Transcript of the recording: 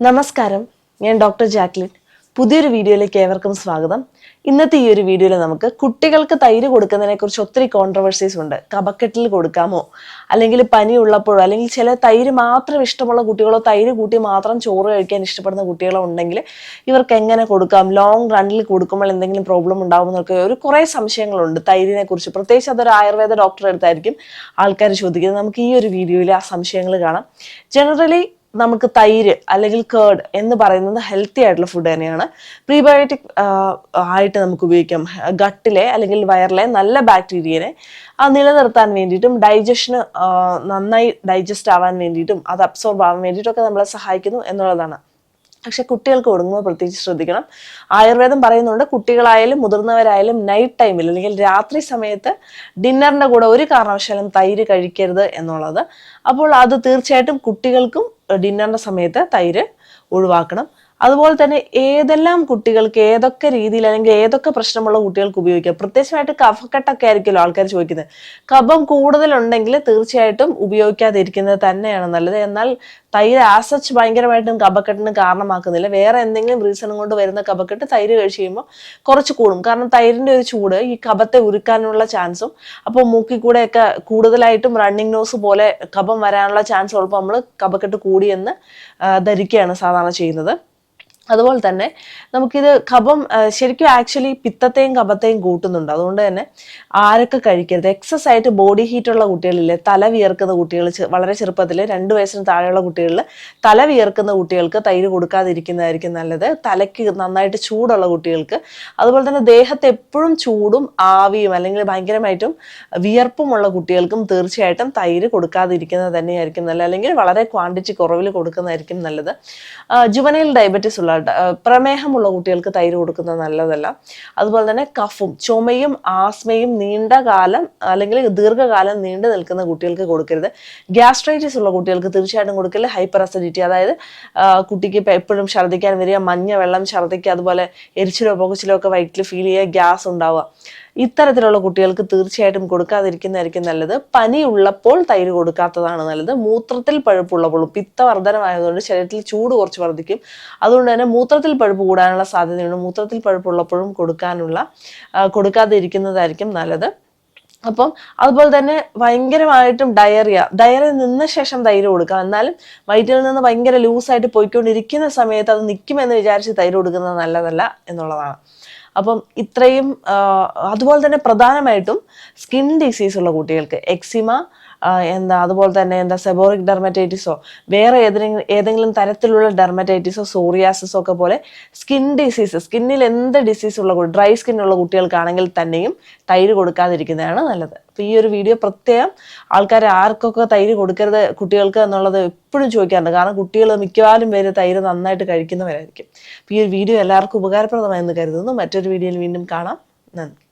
നമസ്കാരം. ഞാൻ doctor Jacqueline. പുതിയൊരു വീഡിയോയിലേക്ക് ഏവർക്കും സ്വാഗതം. ഇന്നത്തെ ഈ ഒരു വീഡിയോയിൽ നമുക്ക് കുട്ടികൾക്ക് തൈര് കൊടുക്കുന്നതിനെ കുറിച്ച് ഒത്തിരി കോൺട്രവേഴ്സീസ് ഉണ്ട്. കപക്കെട്ടിൽ കൊടുക്കാമോ? അല്ലെങ്കിൽ പനി ഉള്ളപ്പോഴോ? അല്ലെങ്കിൽ ചില തൈര് മാത്രം ഇഷ്ടമുള്ള കുട്ടികളോ തൈര് കൂട്ടി മാത്രം ചോറ് കഴിക്കാൻ ഇഷ്ടപ്പെടുന്ന കുട്ടികളോ ഉണ്ടെങ്കിൽ ഇവർക്ക് എങ്ങനെ കൊടുക്കാം? ലോങ് റണ്ണിൽ കൊടുക്കുമ്പോൾ എന്തെങ്കിലും പ്രോബ്ലം ഉണ്ടാവുമെന്നൊക്കെ ഒരു കുറേ സംശയങ്ങളുണ്ട് തൈരിനെ കുറിച്ച്. പ്രത്യേകിച്ച് അതൊരു ആയുർവേദ ഡോക്ടറെ അടുത്തായിരിക്കും ആൾക്കാർ ചോദിക്കുന്നത്. നമുക്ക് ഈ ഒരു വീഡിയോയിൽ ആ സംശയങ്ങൾ കാണാം. ജനറലി നമുക്ക് തൈര് അല്ലെങ്കിൽ കേർഡ് എന്ന് പറയുന്നത് ഹെൽത്തി ആയിട്ടുള്ള ഫുഡ് തന്നെയാണ്. പ്രീബയോട്ടിക് ആയിട്ട് നമുക്ക് ഉപയോഗിക്കാം. ഗട്ടിലെ അല്ലെങ്കിൽ വയറിലെ നല്ല ബാക്ടീരിയനെ നിലനിർത്താൻ വേണ്ടിയിട്ടും ഡൈജഷന് നന്നായി ഡൈജസ്റ്റ് ആവാൻ വേണ്ടിയിട്ടും അത് അബ്സോർബ് ആവാൻ വേണ്ടിയിട്ടൊക്കെ നമ്മളെ സഹായിക്കുന്നു എന്നുള്ളതാണ്. പക്ഷെ കുട്ടികൾക്ക് കൊടുക്കുമ്പോൾ പ്രത്യേകിച്ച് ശ്രദ്ധിക്കണം. ആയുർവേദം പറയുന്നുണ്ട് കുട്ടികളായാലും മുതിർന്നവരായാലും നൈറ്റ് ടൈമിൽ അല്ലെങ്കിൽ രാത്രി സമയത്ത് ഡിന്നറിന്റെ കൂടെ ഒരു കാരണവശാലും തൈര് കഴിക്കരുത് എന്നുള്ളത്. അപ്പോൾ അത് തീർച്ചയായിട്ടും കുട്ടികൾക്കും ഡിന്നറിന്റെ സമയത്ത് തൈര് ഒഴിവാക്കണം. അതുപോലെ തന്നെ ഏതെല്ലാം കുട്ടികൾക്ക് ഏതൊക്കെ രീതിയിൽ അല്ലെങ്കിൽ ഏതൊക്കെ പ്രശ്നമുള്ള കുട്ടികൾക്ക് ഉപയോഗിക്കാം? പ്രത്യേകമായിട്ട് കഫക്കെട്ടൊക്കെ ആയിരിക്കുമല്ലോ ആൾക്കാർ ചോദിക്കുന്നത്. കഫം കൂടുതലുണ്ടെങ്കിൽ തീർച്ചയായിട്ടും ഉപയോഗിക്കാതിരിക്കുന്നത് തന്നെയാണ് നല്ലത്. എന്നാൽ തൈര് ആസച്ച് ഭയങ്കരമായിട്ടും കഫക്കെട്ടിന് കാരണമാക്കുന്നില്ല. വേറെ എന്തെങ്കിലും റീസണും കൊണ്ട് വരുന്ന കഫക്കെട്ട് തൈര് കഴിച്ച് കഴിയുമ്പോൾ കുറച്ച് കൂടും. കാരണം തൈരിന്റെ ഒരു ചൂട് ഈ കഫത്തെ ഉരുക്കാനുള്ള ചാൻസും അപ്പോൾ മൂക്കിൽ കൂടെയൊക്കെ കൂടുതലായിട്ടും റണ്ണിങ് നോസ് പോലെ കഫം വരാനുള്ള ചാൻസ് ഉള്ളപ്പോൾ നമ്മൾ കഫക്കെട്ട് കൂടിയെന്ന് ധരിക്കുകയാണ് സാധാരണ ചെയ്യുന്നത്. അതുപോലെ തന്നെ നമുക്കിത് ആ, ശരിക്കും ആക്ച്വലി പിത്തത്തെയും കഫത്തെയും കൂട്ടുന്നുണ്ട്. അതുകൊണ്ട് തന്നെ ആരൊക്കെ കഴിക്കരുത്? എക്സസ് ആയിട്ട് ബോഡി ഹീറ്റ് ഉള്ള കുട്ടികളില്ലേ തല വിയർക്കുന്ന കുട്ടികൾ വളരെ ചെറുപ്പത്തിൽ രണ്ട് വയസ്സിന് താഴെയുള്ള കുട്ടികളിൽ തല വിയർക്കുന്ന കുട്ടികൾക്ക് തൈര് കൊടുക്കാതിരിക്കുന്നതായിരിക്കും നല്ലത്. തലയ്ക്ക് നന്നായിട്ട് ചൂടുള്ള കുട്ടികൾക്ക്. അതുപോലെ തന്നെ ദേഹത്ത് എപ്പോഴും ചൂടും ആവിയും അല്ലെങ്കിൽ ഭയങ്കരമായിട്ടും വിയർപ്പുമുള്ള കുട്ടികൾക്കും തീർച്ചയായിട്ടും തൈര് കൊടുക്കാതിരിക്കുന്നത് തന്നെയായിരിക്കും നല്ലത്. അല്ലെങ്കിൽ വളരെ ക്വാണ്ടിറ്റി കുറവിൽ കൊടുക്കുന്നതായിരിക്കും നല്ലത്. ജുവനൈൽ ഡയബറ്റീസ് ഉള്ള പ്രമേഹമുള്ള കുട്ടികൾക്ക് തൈര് കൊടുക്കുന്നത് നല്ലതല്ല. അതുപോലെ തന്നെ കഫും ചുമയും ആസ്മയും നീണ്ട കാലം അല്ലെങ്കിൽ ദീർഘകാലം നീണ്ടു നിൽക്കുന്ന കുട്ടികൾക്ക് കൊടുക്കരുത്. ഗ്യാസ്ട്രൈറ്റിസ് ഉള്ള കുട്ടികൾക്ക് തീർച്ചയായിട്ടും കൊടുക്കൽ ഹൈപ്പർ അസിഡിറ്റി അതായത് കുട്ടിക്ക് എപ്പോഴും ഛർദ്ദിക്കാൻ വരിക മഞ്ഞ വെള്ളം ഛർദ്ദിക്കുക അതുപോലെ എരിച്ചിലോ പൊകച്ചിലോ ഒക്കെ വയറ്റിൽ ഫീൽ ചെയ്യുക ഗ്യാസ് ഉണ്ടാവുക. ഇത്തരത്തിലുള്ള കുട്ടികൾക്ക് തീർച്ചയായിട്ടും കൊടുക്കാതിരിക്കുന്നതായിരിക്കും നല്ലത്. പനി ഉള്ളപ്പോൾ തൈര് കൊടുക്കാത്തതാണ് നല്ലത്. മൂത്രത്തിൽ പഴുപ്പുള്ളപ്പോഴും പിത്തവർദ്ധനമായതുകൊണ്ട് ശരീരത്തിൽ ചൂട് കുറച്ച് വർദ്ധിക്കും. അതുകൊണ്ട് തന്നെ മൂത്രത്തിൽ പഴുപ്പ് കൂടാനുള്ള സാധ്യതയുണ്ട്. മൂത്രത്തിൽ പഴുപ്പുള്ളപ്പോഴും കൊടുക്കാനുള്ള കൊടുക്കാതിരിക്കുന്നതായിരിക്കും നല്ലത്. അപ്പം അതുപോലെ തന്നെ ഭയങ്കരമായിട്ടും ഡയറിയ ഡയറി നിന്ന ശേഷം തൈര് കൊടുക്കാം. എന്നാലും വയറ്റിൽ നിന്ന് ഭയങ്കര ലൂസായിട്ട് പോയിക്കൊണ്ടിരിക്കുന്ന സമയത്ത് അത് നിൽക്കുമെന്ന് വിചാരിച്ച് തൈര് കൊടുക്കുന്നത് നല്ലതല്ല എന്നുള്ളതാണ്. അപ്പം ഇത്രയും അതുപോലെ തന്നെ പ്രധാനമായിട്ടും സ്കിൻ ഡിസീസ് ഉള്ള കുട്ടികൾക്ക് എക്സിമ എന്താ അതുപോലെ തന്നെ എന്താ സെബോറിക് ഡെർമറ്റൈറ്റിസോ വേറെ ഏതെങ്കിലും ഏതെങ്കിലും തരത്തിലുള്ള ഡെർമറ്റൈറ്റിസോ സോറിയാസിസോ ഒക്കെ പോലെ സ്കിൻ ഡിസീസ് സ്കിന്നിൽ എന്ത് ഡിസീസ് ഉള്ള ഡ്രൈ സ്കിൻ ഉള്ള കുട്ടികൾക്കാണെങ്കിൽ തന്നെയും തൈര് കൊടുക്കാതിരിക്കുന്നതാണ് നല്ലത്. അപ്പോൾ ഈ ഒരു വീഡിയോ പ്രത്യേകം ആൾക്കാർ ആർക്കൊക്കെ തൈര് കൊടുക്കരുത് കുട്ടികൾക്ക് എന്നുള്ളത് എപ്പോഴും ചോദിക്കാറുണ്ട്. കാരണം കുട്ടികൾ മിക്കവാറും പേര് തൈര് നന്നായിട്ട് കഴിക്കുന്നവരായിരിക്കും. അപ്പോൾ ഈ ഒരു വീഡിയോ എല്ലാവർക്കും ഉപകാരപ്രദമായെന്ന് കരുതുന്നു. മറ്റൊരു വീഡിയോയിൽ വീണ്ടും കാണാം. നന്ദി.